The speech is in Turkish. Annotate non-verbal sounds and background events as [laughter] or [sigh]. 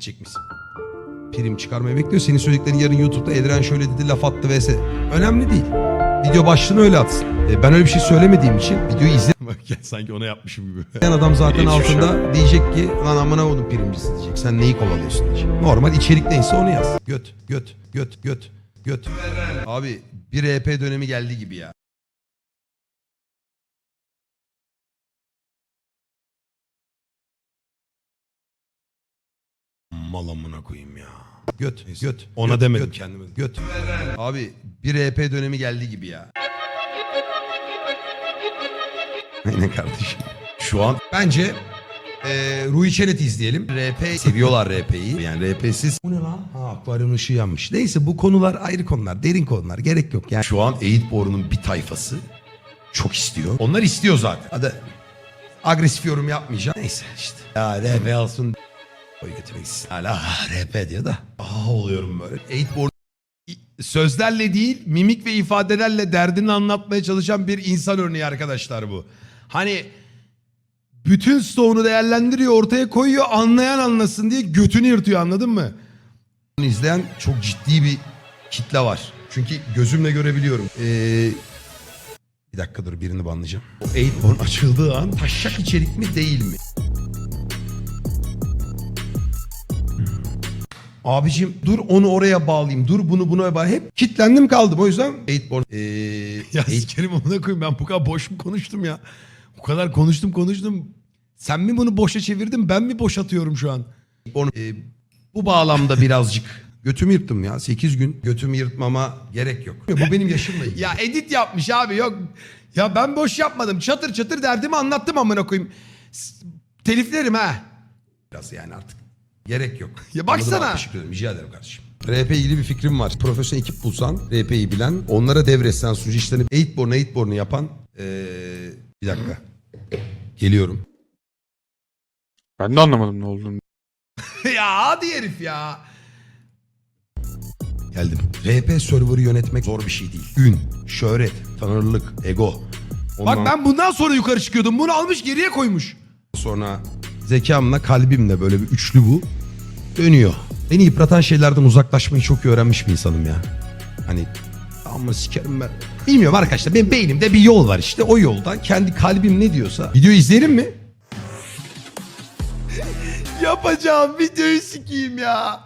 çekmişsin. Prim çıkarmayı bekliyor. Senin söylediklerin yarın YouTube'da Edren şöyle dedi laf attı vs. Önemli değil. Video başlığını öyle atsın. E, ben öyle bir şey söylemediğim için videoyu izleyen [laughs] Bak ya sanki ona yapmışım gibi. [laughs] adam zaten Hiçbir şey altında diyecek ki lan amına oğlum primcisi diyecek. Sen neyi kovalıyorsun diyecek. Normal içerik neyse onu yaz. Göt, göt, göt, göt, göt. Abi bir RP dönemi geldi gibi ya. Mal amına koyayım ya. Göt, göt. Ona göt, demedim göt, kendime. Göt. Abi bir RP dönemi geldi gibi ya. [laughs] Aynen kardeşim. Şu an bence e, Rui Çenet izleyelim. RP seviyorlar RP'yi. Yani RP'siz. Bu ne lan? Ha akvaryum ışığı yanmış. Neyse bu konular ayrı konular. Derin konular. Gerek yok. Yani şu an Eğit Boru'nun bir tayfası çok istiyor. Onlar istiyor zaten. Hadi agresif yorum yapmayacağım. Neyse işte. Ya RP alsın. Götüne gitsin. Hala RP diyor da. Aa oluyorum böyle. Eğit Boru sözlerle değil mimik ve ifadelerle derdini anlatmaya çalışan bir insan örneği arkadaşlar bu. Hani bütün stoğunu değerlendiriyor ortaya koyuyor anlayan anlasın diye götünü yırtıyor anladın mı? İzleyen çok ciddi bir kitle var. Çünkü gözümle görebiliyorum. Ee, bir dakika dur birini banlayacağım. O 8born açıldığı an taşak içerik mi değil mi? Abicim dur onu oraya bağlayayım. Dur bunu buna bağlayayım. Hep kitlendim kaldım. O yüzden 8born. Ee, [laughs] Ya eight- sikerim amına koyayım ben bu kadar boş mu konuştum ya? Bu kadar konuştum konuştum. Sen mi bunu boşa çevirdin ben mi boş atıyorum şu an? Onu, e, bu bağlamda birazcık götümü yırttım ya. 8 gün götümü yırtmama gerek yok. Bu benim yaşımla ilgili. [laughs] Ya edit yapmış abi yok. Ya ben boş yapmadım. Çatır çatır derdimi anlattım amına koyayım. Teliflerim ha. Biraz yani artık gerek yok. [laughs] Ya baksana. Anladım abi, Teşekkür ederim. Rica ederim kardeşim. RP ilgili bir fikrim var. Profesyonel ekip bulsan, RP'yi bilen, onlara devretsen sunucu işlerini 8born 8born'u yapan ee, bir dakika. Geliyorum. Ben de anlamadım ne olduğunu. [laughs] ya hadi herif ya. Geldim. RP server'ı yönetmek zor bir şey değil. Ün, şöhret, tanınırlık, ego. Ondan Bak ben bundan sonra yukarı çıkıyordum. Bunu almış geriye koymuş. Sonra zekamla kalbimle böyle bir üçlü bu dönüyor. Beni yıpratan şeylerden uzaklaşmayı çok iyi öğrenmiş bir insanım ya. Hani ama sikerim ben. Bilmiyorum arkadaşlar benim beynimde bir yol var işte o yoldan kendi kalbim ne diyorsa. Video izleyelim mi? [laughs] Yapacağım videoyu sikeyim ya.